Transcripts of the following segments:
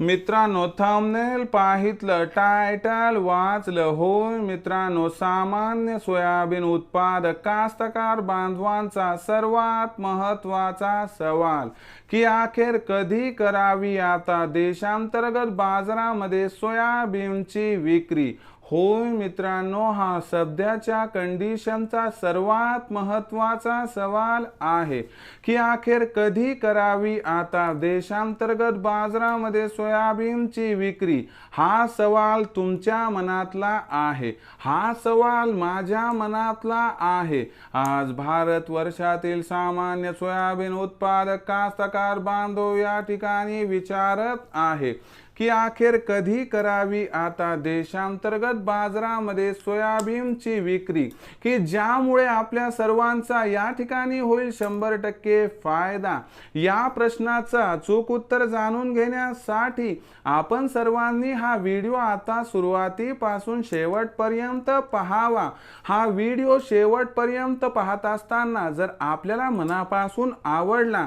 मित्रांनो thumbnail पाहितलं title वाचलं होय. मित्रांनो सामान्य सोयाबीन उत्पादक कास्तकार बांधवांचा सर्वात महत्त्वाचा सवाल की अखेर कधी करावी? आता देशांतर्गत बाजारामध्ये सोयाबीनची विक्री होय मित्रांनो हा सध्याच्या कंडिशनचा सर्वात महत्त्वाचा सवाल आहे की अखेर कधी करावी आता देशांतर्गत बाजारामध्ये सोयाबीनची विक्री? हा सवाल तुमच्या मनातला आहे. हा सवाल माझ्या मनातला आहे. आज भारत वर्षातील सामान्य सोयाबीन उत्पादक कास्तकार बांधव या ठिकाणी विचारत आहे. की अखेर कधी करावी? आता देशांतर्गत बाजारामध्ये सोयाबीनची विक्री की ज्यामुळे आपल्या सर्वांचा या ठिकाणी होईल शंभर टक्के फायदा? या प्रश्नाचं अचूक उत्तर जाणून घेण्यासाठी आपण सर्वांनी हा व्हिडिओ आता सुरुवातीपासून शेवटपर्यंत पहावा. हा व्हिडिओ शेवटपर्यंत पाहत असताना जर आपल्याला मनापासून आवडला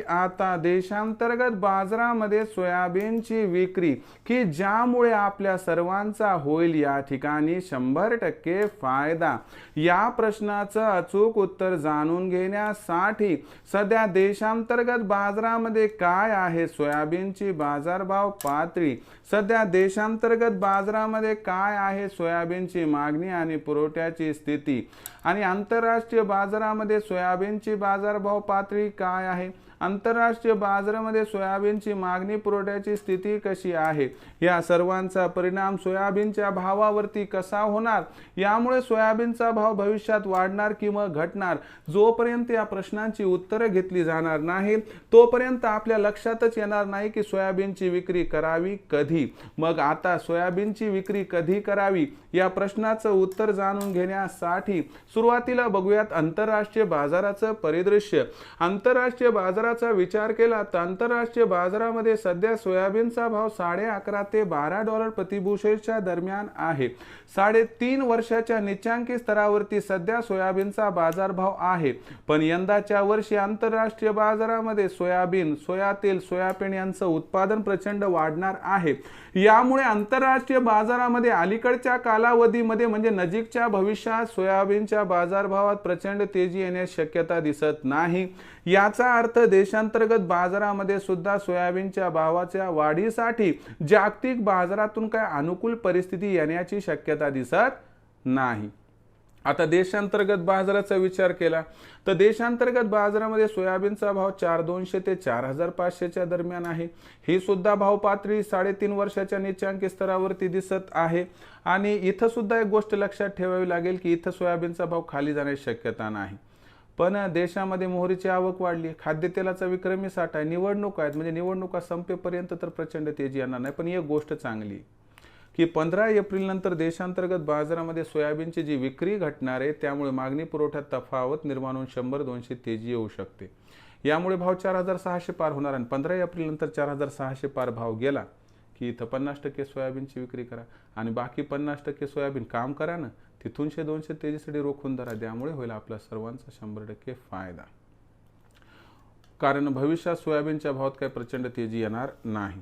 आता देशांतर्गत बाजारामध्ये सोयाबीनची विक्री की ज्यामुळे आपल्या सर्वांचा होईल या ठिकाणी शंभर टक्के फायदा. या प्रश्नाचं अचूक उत्तर जाणून घेण्यासाठी सध्या देशांतर्गत बाजारामध्ये काय आहे? सोयाबीनची बाजारभाव पातळी सध्या देशांतर्गत बाजारामध्ये काय आहे? सोयाबीनची मागणी आणि पुरवठ्याची स्थिती. आणि आंतरराष्ट्रीय बाजारामध्ये सोयाबीनची बाजारभाव पातळी काय आहे? आंतरराष्ट्रीय बाजारामध्ये सोयाबीनची मागणी पुरवठ्याची स्थिती कशी आहे? या सर्वांचा परिणाम सोयाबीनच्या भावावरती कसा होणार? यामुळे सोयाबीनचा भाव भविष्यात वाढणार किंवा घटणार? जोपर्यंत या प्रश्नांची उत्तरं घेतली जाणार नाही तोपर्यंत आपल्या लक्षातच येणार नाही की सोयाबीनची विक्री करावी कधी. मग आता सोयाबीनची विक्री कधी करावी? या प्रश्नाचं उत्तर जाणून घेण्यासाठी सुरुवातीला बघूयात आंतरराष्ट्रीय बाजाराचं परिदृश्य. आंतरराष्ट्रीय बाजाराचा विचार केला तर आंतरराष्ट्रीय बाजारामध्ये सध्या सोयाबीनचा भाव साडे अकरा ते बारा डॉलर प्रतिभूषेच्या दरम्यान आहे. साडेतीन वर्षाच्या निच्चांकी स्तरावरती सध्या सोयाबीनचा बाजारभाव आहे. पण यंदाच्या वर्षी आंतरराष्ट्रीय बाजारामध्ये सोयाबीन सोया तेल सोयाबीन यांचं उत्पादन प्रचंड वाढणार आहे. यामुळे आंतरराष्ट्रीय बाजारामध्ये अलीकडच्या कालावधीमध्ये म्हणजे नजीकच्या भविष्यात सोयाबीनच्या बाजारभावात प्रचंड तेजी येण्यास शक्यता दिसत नाही. याचा अर्थ देशांतर्गत बाजारामध्ये सुद्धा सोयाबीनच्या भावाच्या वाढीसाठी जागतिक बाजारातून काय अनुकूल परिस्थिती येण्याची शक्यता दिसत नाही. आता देशांतर्गत बाजाराचा विचार केला तर देशांतर्गत बाजारामध्ये सोयाबीनचा भाव चार दोनशे ते चार हजार पाचशेच्या दरम्यान आहे. ही सुद्धा भाव पातळी साडेतीन वर्षाच्या निचांकी स्तरावरती दिसत आहे. आणि इथं सुद्धा एक गोष्ट लक्षात ठेवावी लागेल की इथं सोयाबीनचा भाव खाली जाण्याची शक्यता नाही. पण देशामध्ये मोहरीची आवक वाढली खाद्यतेलाचा विक्रमी साठा आहे निवडणूक आहेत म्हणजे निवडणुका संपेपर्यंत तर प्रचंड तेजी येणार नाही पण एक गोष्ट चांगली की पंधरा एप्रिलनंतर देशांतर्गत बाजारामध्ये सोयाबीनची जी विक्री घटणार आहे त्यामुळे मागणी पुरवठ्यात तफावत निर्माण होऊन शंभर दोनशे तेजी येऊ शकते. यामुळे भाव चार हजार सहाशे पार होणार आणि पंधरा एप्रिलनंतर चार हजार सहाशे पार भाव गेला की इथं पन्नास टक्के सोयाबीनची विक्री करा आणि बाकी पन्नास टक्के सोयाबीन काम करा ना तिथूनशे दोनशे तेजीसाठी रोखून धरा त्यामुळे होईल आपला सर्वांचा शंभर टक्के फायदा. कारण भविष्यात सोयाबीनच्या भावात काही प्रचंड तेजी येणार नाही.